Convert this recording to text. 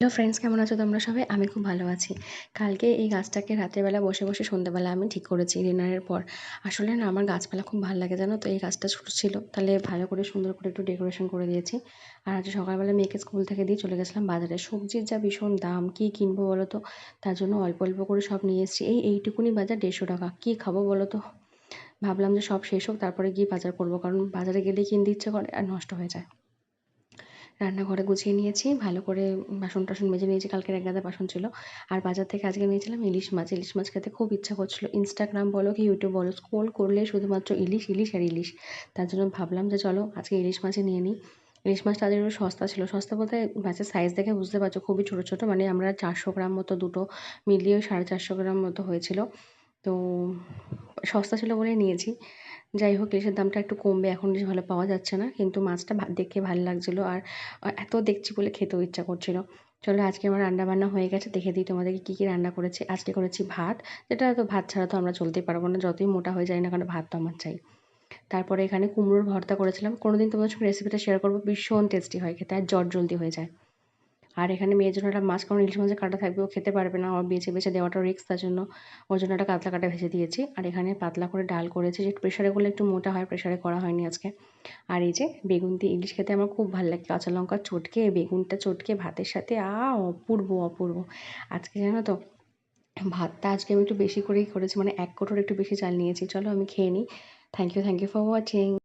Hello friends কেমন আছো তোমরা সবাই? আমি খুব ভালো আছি। কালকে এই গাছটাকে রাতেরবেলা বসে বসে সন্ধ্যেবেলা আমি ঠিক করেছি ডিনারের পর। আসলে না, আমার গাছপালা খুব ভালো লাগে, জানো তো? এই গাছটা ছোটো ছিল, তাহলে ভালো করে সুন্দর করে একটু ডেকোরেশন করে দিয়েছি। আর আজ সকালবেলা মেয়েকে স্কুল থেকে দিয়ে চলে গেছিলাম বাজারে। সবজির যা ভীষণ দাম, কী কিনবো বলো তো? তার জন্য অল্প অল্প করে সব নিয়ে এসেছি। এই এইটুকুনি বাজার দেড়শো টাকা, কী খাব বলো তো? ভাবলাম যে সব শেষ হোক, তারপরে গিয়ে বাজার করব। কারণ বাজারে গেলেই কিনতে ইচ্ছে করে আর নষ্ট হয়ে যায়। রান্নাঘরে গুছিয়ে নিয়েছি, ভালো করে বাসন টাসন মেজে নিয়েছি কালকের এক গাদা বাসন ছিল। আর বাজার থেকে আজকে নিয়েছিলাম ইলিশ মাছ ইলিশ মাছ খেতে খুব ইচ্ছা করছিল। ইনস্টাগ্রাম বলো কি ইউটিউব বলো স্ক্রোল করলে শুধুমাত্র ইলিশ ইলিশ আর ইলিশ। তার জন্য ভাবলাম যে চলো আজকে ইলিশ মাছই নিয়ে নিই। ইলিশ মাছটা আজকে একটু সস্তা ছিল। সস্তা বলতে মাছের সাইজ দেখে বুঝতে পারছ, খুবই ছোটো ছোটো। মানে আমরা চারশো গ্রাম মতো, দুটো মিলিয়ে সাড়ে চারশো গ্রাম মতো হয়েছিল। তো সস্তা ছিল বলে নিয়েছি। যাই হোক ইলিশের দামটা একটু কমবে, এখন বেশ ভালো পাওয়া যাচ্ছে না, কিন্তু মাছটা দেখে ভালো লাগছিল আর এত দেখছি বলে খেতেও ইচ্ছা করছিল। চলো আজকে আমার রান্না বান্না হয়ে গেছে, দেখে দিই তোমাদেরকে কী কী রান্না করেছি। আজকে করেছি ভাত, যেটা তো ভাত ছাড়া তো আমরা চলতেই পারব না, যতই মোটা হয়ে যায় না কারণ ভাত তো আমার চাই। তারপরে এখানে কুমড়োর ভর্তা করেছিলাম, কোনোদিন তোমাদের সঙ্গে রেসিপিটা শেয়ার করব, ভীষণ টেস্টি হয় খেতে, আর জট জলদি হয়ে যায়। আর এখানে মেয়ের জন্য একটা মাছ কারণ ইলিশ মাছের কাটা থাকবে, ও খেতে পারবে না। ওর বেছে বেছে দেওয়াটা রিক্স তার জন্য। ওর জন্য একটা কাতলা কাটা ভেজে দিয়েছি। আর এখানে পাতলা করে ডাল করেছি। যে প্রেশারে করলে একটু মোটা হয় প্রেশারে করা হয়নি আজকে। আর এই যে বেগুন দিয়ে ইলিশ খেতে আমার খুব ভালো লাগে। কাঁচা লঙ্কা চটকে, বেগুনটা চটকে, ভাতের সাথে, আ, অপূর্ব অপূর্ব। আজকে জানো তো, ভাতটা আজকে আমি একটু বেশি করেই করেছি। মানে এক কোটোর একটু বেশি চাল নিয়েছি। চলো আমি খেয়ে নিই। Thank you thank you for watching